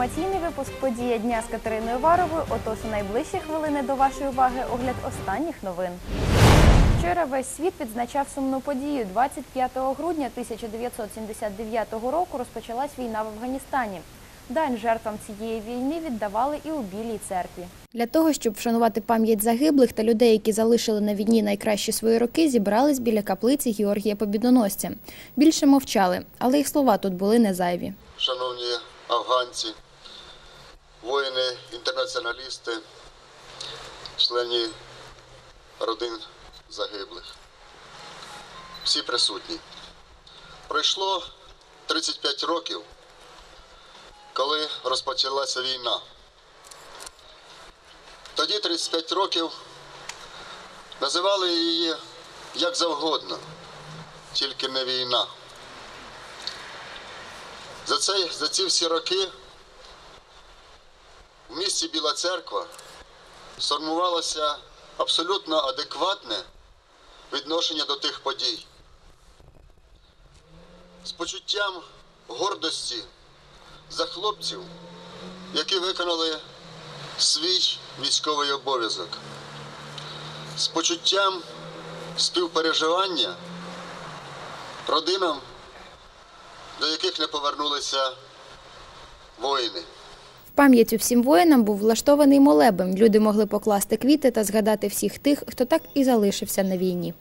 інформаційний випуск подія дня з Катериною Варовою. Отож, у найближчі хвилини до вашої уваги огляд останніх новин. Вчора весь світ відзначав сумну подію. 25 грудня 1979 року розпочалась війна в Афганістані. Дань жертвам цієї війни віддавали і у Білій церкві. Для того, щоб вшанувати пам'ять загиблих та людей, які залишили на війні найкращі свої роки, зібрались біля каплиці Георгія Побідоносця. Більше мовчали, але їх слова тут були не зайві. шановні афганці, воїни, інтернаціоналісти, члені родин загиблих. Всі присутні. Пройшло 35 років, коли розпочалася війна. Тоді 35 років називали її як завгодно, тільки не війна. За, це, за ці всі роки в місті Біла Церква сформувалося абсолютно адекватне відношення до тих подій. З почуттям гордості за хлопців, які виконали свій військовий обов'язок, з почуттям співпереживання родинам до яких не повернулися воїни. Пам'ять усім воїнам був влаштований молебень. Люди могли покласти квіти та згадати всіх тих, хто так і залишився на війні.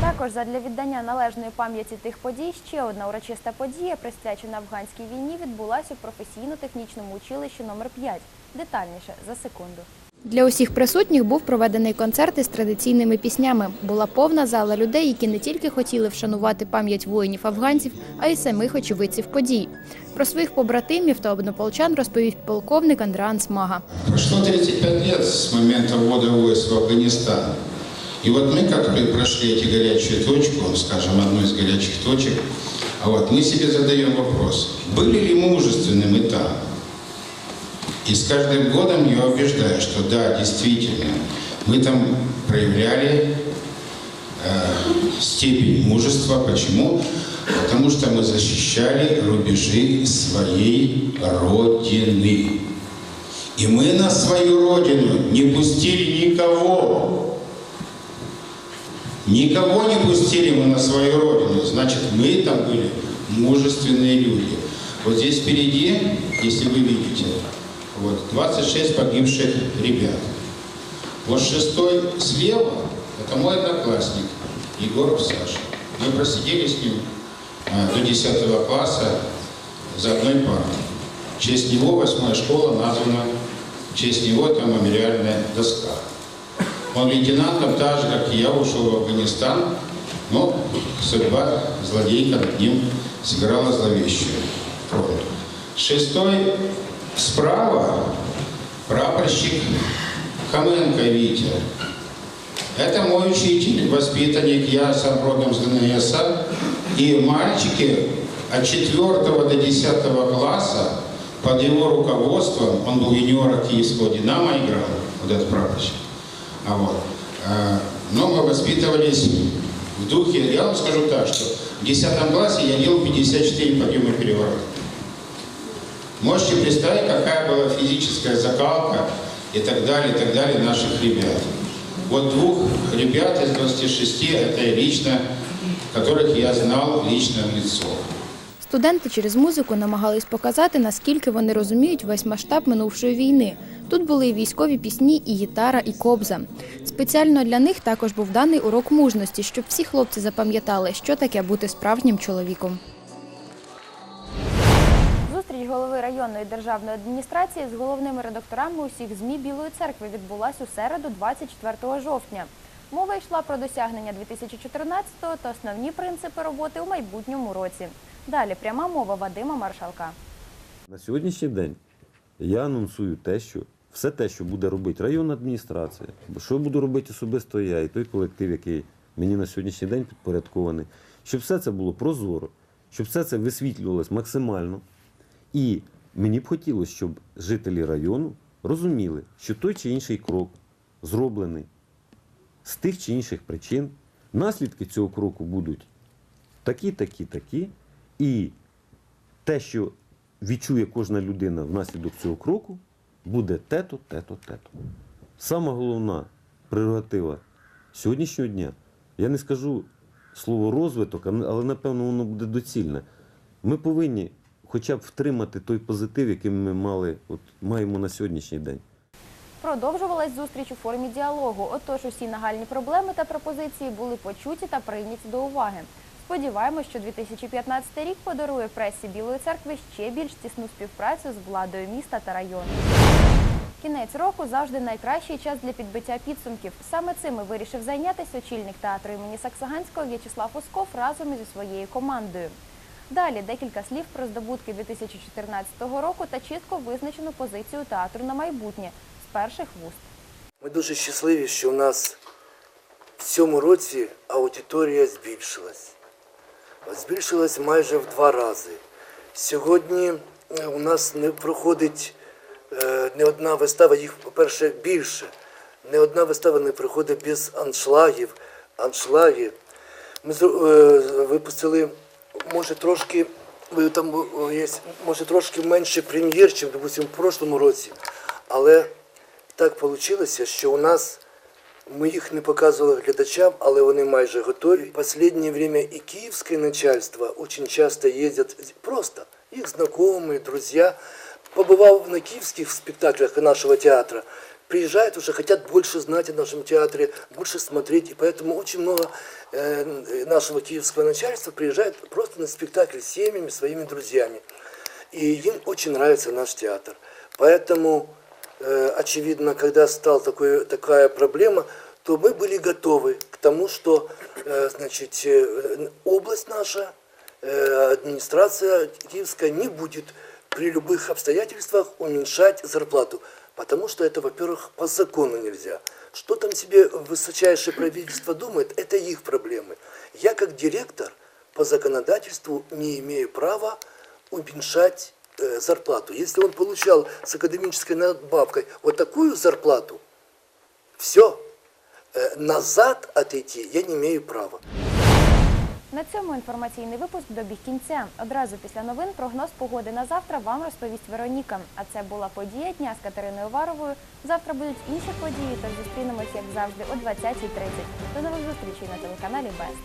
Також задля віддання належної пам'яті тих подій ще одна урочиста подія, присвячена афганській війні, відбулася у професійно-технічному училищі номер 5 Детальніше за секунду. Для усіх присутніх був проведений концерт із традиційними піснями. Була повна зала людей, які не тільки хотіли вшанувати пам'ять воїнів афганців, а й самих очевидців подій. Про своїх побратимів та однополчан розповів полковник Андріан Смага. Прошло 35 лет с момента ввода войск в Афганистан. И вот мы, которые прошли эти горячую точку, скажем, одну из горячих точек, а вот мы себе задаем вопрос, были ли мужественными там? И с каждым годом я убеждаю, что да, действительно, мы там проявляли э, степень мужества. Почему? Потому что мы защищали рубежи своей Родины. И мы на свою родину не пустили никого. Никого не пустили мы на свою родину. Значит, мы там были мужественные люди. Вот здесь впереди, если вы видите, вот 26 погибших ребят. Вот шестой слева, это мой одноклассник, Егоров Саша. Мы просидели с ним а, до 10 класса за одной партой. В честь него восьмая школа названа, в честь него там мемориальная доска. Он лейтенантом, так же, как и я, ушел в Афганистан, но судьба злодейка над ним сыграла зловещую роль. Шестой справа прапорщик Хоменко Витя. Это мой учитель, воспитанник, я сам родом с ДНСа. И мальчики от 4 до 10 класса под его руководством, он был юниора киевского «Динамо» играл, вот этот прапорщик. А вот. э, Но мы воспитывались в духе, я вам скажу так, что в 10 классе я делал 54 подъема переворота. Можете представить, какая была физическая закалка и так далее, и так далее наших ребят. Вот двух ребят из 26, это я лично, которых я знал лично в лицо. Студенти через музику намагались показати, наскільки вони розуміють весь масштаб минувшої війни. Тут були і військові пісні, і гітара, і кобза. Спеціально для них також був даний урок мужності, щоб всі хлопці запам'ятали, що таке бути справжнім чоловіком. Районної державної адміністрації з головними редакторами усіх ЗМІ Білої церкви відбулася у середу, 24 жовтня. Мова йшла про досягнення 2014-го та основні принципи роботи у майбутньому році. Далі пряма мова Вадима Маршалка. На сьогоднішній день я анонсую те, що все те, що буде робити районна адміністрація, що буду робити особисто я і той колектив, який мені на сьогоднішній день підпорядкований, щоб все це було прозоро, щоб все це висвітлювалось максимально. І мені б хотілося, щоб жителі району розуміли, що той чи інший крок зроблений з тих чи інших причин. Наслідки цього кроку будуть такі, такі, такі. І те, що відчує кожна людина внаслідок цього кроку, буде те-то, те-то, те-то. Сама головна прерогатива сьогоднішнього дня, я не скажу слово розвиток, але напевно воно буде доцільне. Ми повинні хоча б втримати той позитив, який ми мали, от, маємо на сьогоднішній день. Продовжувалась зустріч у формі діалогу. Отож, усі нагальні проблеми та пропозиції були почуті та прийняті до уваги. Сподіваємось, що 2015 рік подарує пресі Білої церкви ще більш тісну співпрацю з владою міста та району. Кінець року завжди найкращий час для підбиття підсумків. Саме цим і вирішив зайнятися очільник театру імені Саксаганського В'ячеслав Осков разом із своєю командою. Далі декілька слів про здобутки 2014 року та чітко визначену позицію театру на майбутнє з перших вуст. Ми дуже щасливі, що у нас в цьому році аудиторія збільшилась. Збільшилась майже в два рази. Сьогодні е, у нас не проходить е, не одна вистава, їх, по-перше, більше. Не одна вистава не проходить без аншлагів. Аншлаги. Ми е, випустили, може, трошки, е, там е, є, може, трошки менше прем'єр, ніж, допустимо, в прошлому році. Але так вийшло, що у нас ми їх не показували глядачам, але вони майже готові. В останнє время і київське начальство дуже часто їздять просто їх знайомі, друзі. Побывав на киевских спектаклях нашего театра, приезжают уже, хотят больше знать о нашем театре, больше смотреть. И поэтому очень много э, нашего киевского начальства приезжает просто на спектакль с семьями, своими друзьями. И им очень нравится наш театр. Поэтому, э, очевидно, когда стала такой, такая проблема, то мы были готовы к тому, что э, значит, область наша, администрация киевская не будет при любых обстоятельствах уменьшать зарплату. Потому что это, во-первых, по закону нельзя. Что там себе высочайшее правительство думает, это их проблемы. Я как директор по законодательству не имею права уменьшать э, зарплату. Если он получал с академической надбавкой вот такую зарплату, все, назад отойти я не имею права. На цьому інформаційний випуск добіг кінця. Одразу після новин прогноз погоди на завтра вам розповість Вероніка. А це була подія дня з Катериною Варовою. Завтра будуть інші події, тож зустрінемось, як завжди, о 20.30. До нових зустрічей на телеканалі Бест.